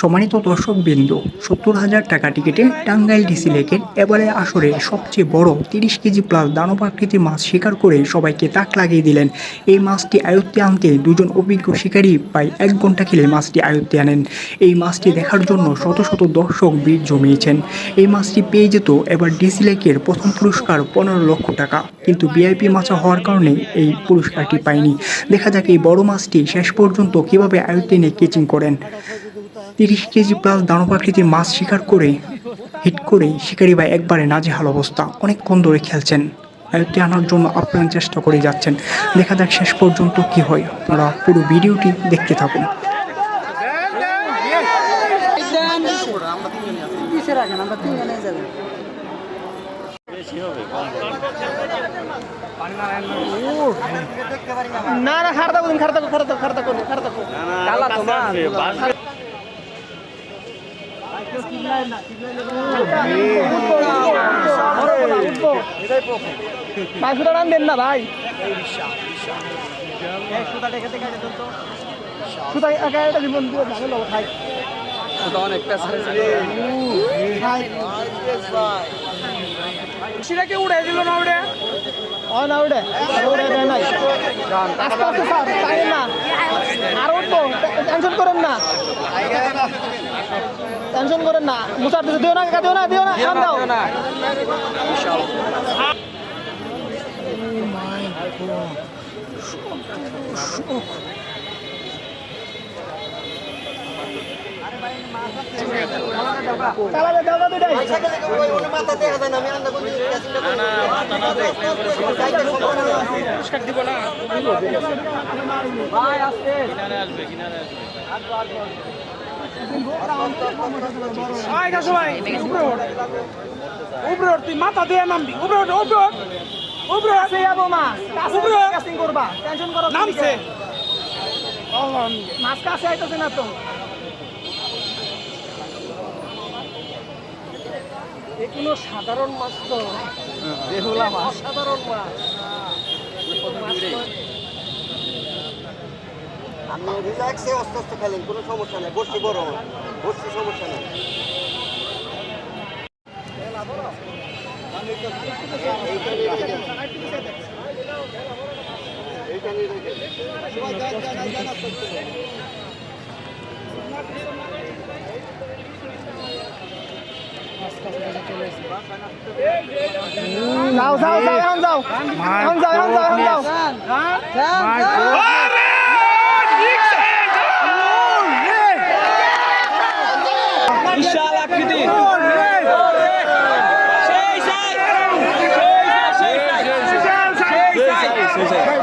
সম্মানিত দর্শক বিন্দু সত্তর হাজার টাকা টিকিটে টাঙ্গাইল ডিসি লেকের এবারে আসরে সবচেয়ে বড় তিরিশ কেজি প্লাস দানব আকৃতির মাছ শিকার করে সবাইকে তাক লাগিয়ে দিলেন। এই মাছটি আয়ত্তে আনতে দুজন অভিজ্ঞ শিকারী প্রায় এক ঘণ্টা খেলে মাছটি আয়ত্তে আনেন। এই মাছটি দেখার জন্য শত শত দর্শক ভিড় জমিয়েছেন। এই মাছটি পেয়ে যেত এবার ডিসি লেকের প্রথম পুরস্কার পনেরো লক্ষ টাকা। কিন্তু ভিআইপি মাছা হওয়ার কারণে এই পুরস্কারটি পায়নি। দেখা যাক এই বড় মাছটি শেষ পর্যন্ত কীভাবে আয়ত্তে নিয়ে কেচিং করেন। তিরিশ কেজি প্লাস দানব আকৃতির মাছ শিকার করে হিট করে শিকারি ভাই একবারে নাজেহাল অবস্থা। অনেকক্ষণ ধরে খেলছেন। আয়ত্তে আনার জন্য আপ্রাণ চেষ্টা করে যাচ্ছেন। দেখা যাক শেষ পর্যন্ত কি হয়। আপনারা পুরো ভিডিওটি দেখতে থাকুন। না না খারতা খারতা করুন খারতা করুন কালা তো ভাই না ভাই সুতা একা এটা জীবন দিয়ে ভালো লোক খাই অনেক সেটাকে উড়ে দিল না উড়ে ও না উড়ে উড়ে নাই আস্তে আস্তে স্যার না আর উঠবো টেনশন করেন না টেনশন করেন না। মুসার দিতে দিও না কাকা দিও না দিও না এখন দাও চালাবে দাও না। দুটাই আয় গা সবাই উপরে ওঠ। উপরে ওঠ তুই মাথা দিয়ে নামবি। উপরে ওঠ উপরে ওঠ। উপরে ওঠ। কাছে যাব কাছে উপরে। কাস্টিং করবা। টেনশন করো নামছে। মাছ কাছে আইতেছে না তো? এ কোনো সাধারণ মাছ তো? সাধারণ মাছ। আপনি রিল্যাক্সে আস্তে আস্তে খেলেন কোনো সমস্যা নেই। বসছি বড় বসছি সমস্যা নেই। যাও যাও যাও এখন যাও। এখন যাও এখন যাও এখন যাও। 谢谢。